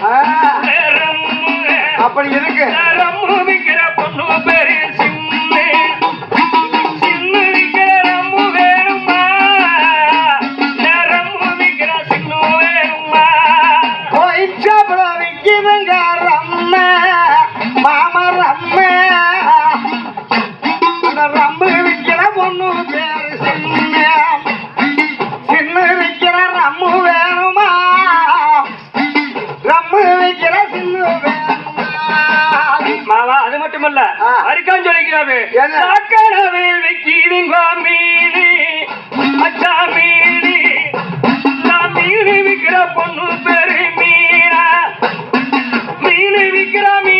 ஆ, அப்படி இருக்கு. ரம்மு பொண்ணு பேரு சின்னு சின்னு விக்கிற ரம்மு வேணுமா ரம்மு விக்கிற சின்னு வேணுமா போயிச்சாப்புல விக்குதுங்க ரம்ம மாம ரம்ம. அந்த ரம்மு விக்கிற பொண்ணு பேரு மட்டுமல்ல அரிக்கான் சொல்லிக்கிறாரு. சாக்கடவில் வைக்கிறீங்க மீனி மச்சா மீனி நான் மீனி விக்கிற பொண்ணு பெரு மீனா. மீனி விக்கிற மீன்